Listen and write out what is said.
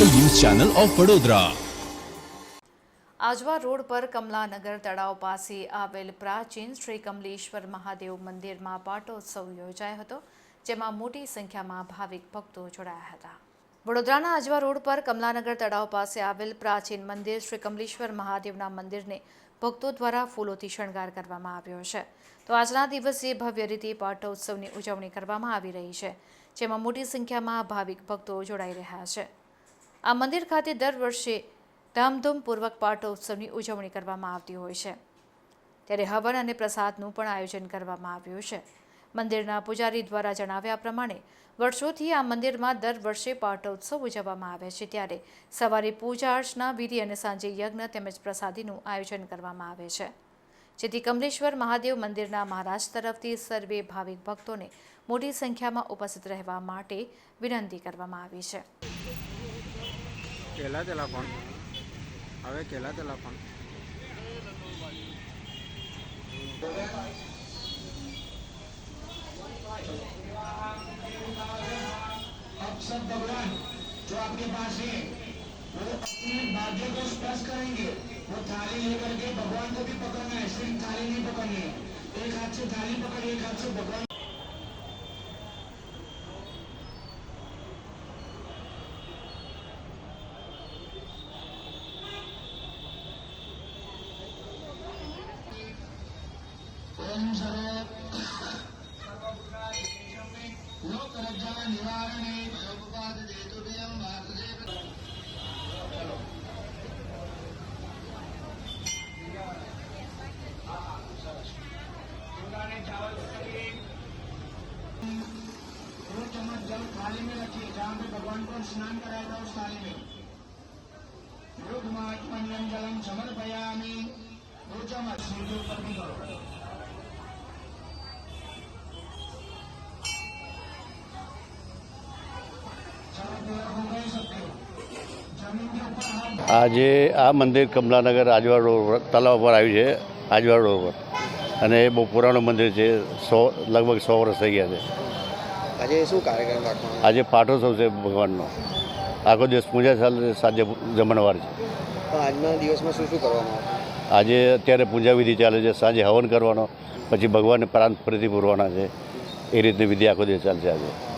Channel of Vadodara. Ajwa road પર કમલાનગર તળાવ પાસે આવેલ પ્રાચીન શ્રી કમલેશ્વર મહાદેવ મંદિરમાં પાટોત્સવ યોજાયો હતો, જેમાં મોટી સંખ્યામાં ભાવિક ભક્તો જોડાયા હતા. વડોદરાના આજવા રોડ પર કમલાનગર તળાવ પાસે આવેલ પ્રાચીન મંદિર શ્રી કમલેશ્વર મહાદેવના મંદિરને ભક્તો દ્વારા ફૂલોથી શણગાર કરવામાં આવ્યો છે. તો આજના દિવસે ભવ્ય રીતે પાટોત્સવની ઉજવણી કરવામાં આવી રહી છે, જેમાં મોટી સંખ્યામાં ભાવિક ભક્તો જોડાઈ રહ્યા છે. આ મંદિર ખાતે દર વર્ષે ધામધૂમપૂર્વક પાટોત્સવની ઉજવણી કરવામાં આવતી હોય છે. ત્યારે હવન અને પ્રસાદનું પણ આયોજન કરવામાં આવ્યું છે. મંદિરના પૂજારી દ્વારા જણાવ્યા પ્રમાણે, વર્ષોથી આ મંદિરમાં દર વર્ષે પાટોત્સવ ઉજવવામાં આવે છે. ત્યારે સવારે પૂજા અર્ચના, વિધિ અને સાંજે યજ્ઞ તેમજ પ્રસાદીનું આયોજન કરવામાં આવે છે. જેથી કમલેશ્વર મહાદેવ મંદિરના મહારાજ તરફથી સર્વે ભાવિક ભક્તોને મોટી સંખ્યામાં ઉપસ્થિત રહેવા માટે વિનંતી કરવામાં આવી છે. કેલા તેલા પણ હવે કેલા તેલા પણ अब सब भगवान जो आपके पास है वो अपने भाग्य को स्पर्श करेंगे वो थाली लेकर के भगवान को भी पकड़ना है सिर्फ थाली नहीं पकड़नी है एक हाथ से थाली पकड़ एक हाथ से भगवान लोक रज्जा निवारणे भयोपपाद चम्मच जल थाली में रखिए जहाँ पे भगवान को स्नान कराया था उस थाली में रुद्रमात्मन्यम जलम समर्पयामि दो चम्मच सिर के ऊपर भी करो। આજે આ મંદિર કમલાનગર આજવાડ રોડ તલાવ પર આવ્યું છે આજવાડ રોડ પર. અને એ બહુ પુરાણું મંદિર છે સો લગભગ સો વર્ષ થઈ ગયા છે. આજે શું કાર્યક્રમ રાખવાનો? આજે પાઠોત્સવ છે ભગવાનનો. આખો દિવસ પૂજા ચાલે સાંજે જમણવાર છે. આજના દિવસમાં શું શું કરવામાં આજે અત્યારે પૂજા વિધિ ચાલે છે સાંજે હવન કરવાનો પછી ભગવાનને પ્રાંત ફરીથી પૂરવાના છે. એ રીતની વિધિ આખો દિવસ ચાલશે આજે.